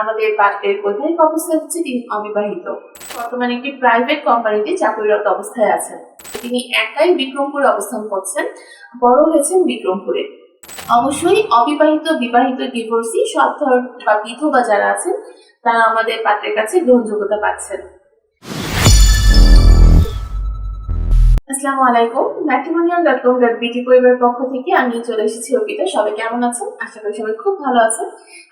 আমাদের পাত্রের বৈবাহিক অবস্থা হচ্ছে তিনি অবিবাহিত। বর্তমানে একটি প্রাইভেট কোম্পানিতে চাকরিরত অবস্থায় আছেন। তিনি একাই বিক্রমপুরে অবস্থান করছেন, বড় হয়েছেন বিক্রমপুরে। অবশ্যই অবিবাহিত, বিবাহিত ডিভোর্সি সব ধরনের বা বিধবা যারা আছেন, তারা আমাদের পাত্রের কাছে গ্রহণযোগ্যতা পাচ্ছেন। আসসালামু আলাইকুম। ম্যাট্রিমোনিয়াল ডট কম ডট বিটি পরিবারের পক্ষ থেকে আমি চলে এসেছি অর্পিতা। সবাই কেমন আছেন? আশা করি সবাই খুব ভালো আছেন।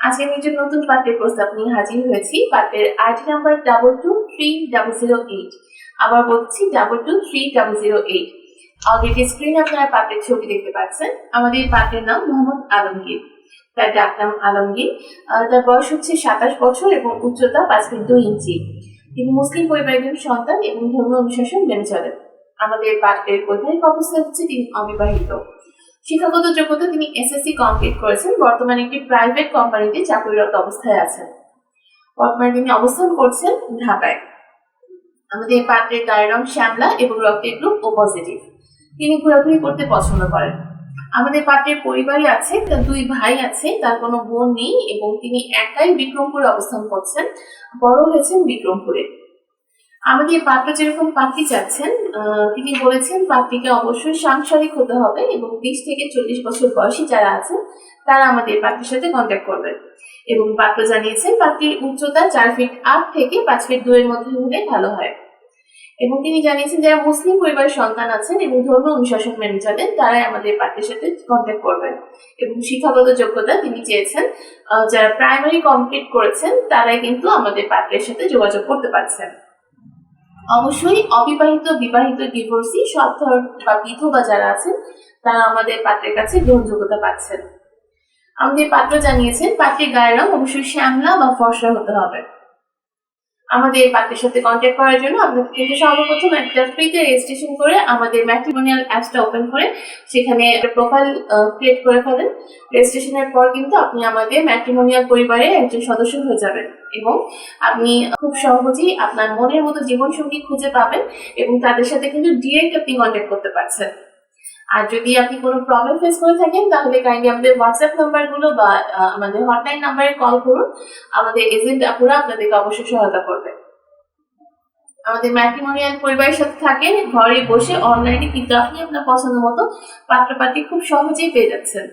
আজকে আমি একটি নতুন পাঠ্যের প্রস্তাব নিয়ে হাজির হয়েছি পাঠ্যের ID number double two three double zero eight আবার বলছি double two three double zero eight already স্ক্রিনে আপনারা পাঠ্যের ছবি দেখতে পাচ্ছেন। আমাদের পাঠ্যের নাম মোহাম্মদ আলমগীর। তার ডাক নাম আলমগীর। তার বয়স হচ্ছে সাতাশ বছর এবং উচ্চতা পাঁচ ফিট দুই ইঞ্চি। তিনি মুসলিম পরিবারের সন্তান এবং ধর্ম অনুশাসন মেনে চলেন। আমাদের পাত্রের বৈবাহিক অবস্থা হচ্ছে তিনি অবিবাহিত। শিক্ষাগত যোগ্যতা তিনি এসএসসি কমপ্লিট করেছেন, বর্তমানে একটি প্রাইভেট কোম্পানিতে চাকরিরত অবস্থায় আছেন। বর্তমানে তিনি অবস্থান করছেন ঢাকায়। আমাদের পাত্রের গায়ের রং শ্যামলা এবং রক্তের গ্রুপ ও পজিটিভ তিনি ঘোরাঘুরি করতে পছন্দ করেন। আমাদের পাত্রের পরিবারে আছে, তার দুই ভাই আছে, তার কোনো বোন নেই এবং তিনি একাই বিক্রমপুরে অবস্থান করছেন। বড় হয়েছেন বিক্রমপুরে। আমাদের পাত্র যেরকম পাত্রী চাচ্ছেন তিনি বলেছেন পাত্রীকে অবশ্যই সাংসারিক হতে হবে এবং বিশ থেকে চল্লিশ বছর বয়সী যারা আছেন, তারা আমাদের পাত্রের সাথে কন্ট্যাক্ট করবেন। এবং পাত্র জানিয়েছেন পাত্রীর উচ্চতা চার ফিট আট থেকে পাঁচ ফিট দুয়ের মধ্যে হলে ভালো হয়। এবং তিনি জানিয়েছেন, যারা মুসলিম পরিবারের সন্তান আছেন এবং ধর্ম অনুশাসন মেনে চলেন, তারাই আমাদের পাত্রের সাথে কন্ট্যাক্ট করবেন। এবং শিক্ষাগত যোগ্যতা তিনি চেয়েছেন যারা প্রাইমারি কমপ্লিট করেছেন, তারাই কিন্তু আমাদের পাত্রের সাথে যোগাযোগ করতে পারছেন। অবশ্যই অবিবাহিত, বিবাহিত ডিভোর্সি সব ধরনের বা বিধবা যারা আছেন, তারা আমাদের পাত্রের কাছে গ্রহণযোগ্যতা পাচ্ছেন। আমাদের পাত্র জানিয়েছেন, পাত্রের গায়ের রং অবশ্যই শ্যামলা বা ফর্সা হতে হবে। আমাদের পাত্রের সাথে কন্ট্যাক্ট করার জন্য আপনাকে কিন্তু সর্বপ্রথম একটা ফ্রিতে রেজিস্ট্রেশন করে আমাদের ম্যাট্রিমোনিয়াল অ্যাপসটা ওপেন করে সেখানে একটা প্রোফাইল ক্রিয়েট করে ফেলেন। রেজিস্ট্রেশনের পর কিন্তু আপনি আমাদের ম্যাট্রিমোনিয়াল পরিবারের একজন সদস্য হয়ে যাবেন এবং আপনি খুব সহজেই আপনার মনের মতো জীবনসঙ্গী খুঁজে পাবেন এবং তাদের সাথে কিন্তু ডিরেক্ট আপনি কন্ট্যাক্ট করতে পারছেন। আর যদি আপনি কোনো প্রবলেম ফেস করে থাকেন, তাহলে কাইন্ডলি আমাদের হোয়াটসঅ্যাপ নাম্বারগুলো বা আমাদের হটলাইন নাম্বারে কল করুন। আমাদের এজেন্ট আপুরা আপনাদেরকে অবশ্যই সহায়তা করবে। আমাদের ম্যাট্রিমোনিয়াল পরিবারের সাথে থাকেন, ঘরে বসে অনলাইনে কিন্তু আপনি আপনার পছন্দ মতো পাত্রপাত্রী খুব সহজেই পেয়ে যাচ্ছেন।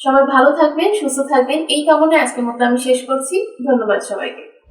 সবাই ভালো থাকবেন, সুস্থ থাকবেন। এই কামনায় আজকের মতো আমি শেষ করছি। ধন্যবাদ সবাইকে।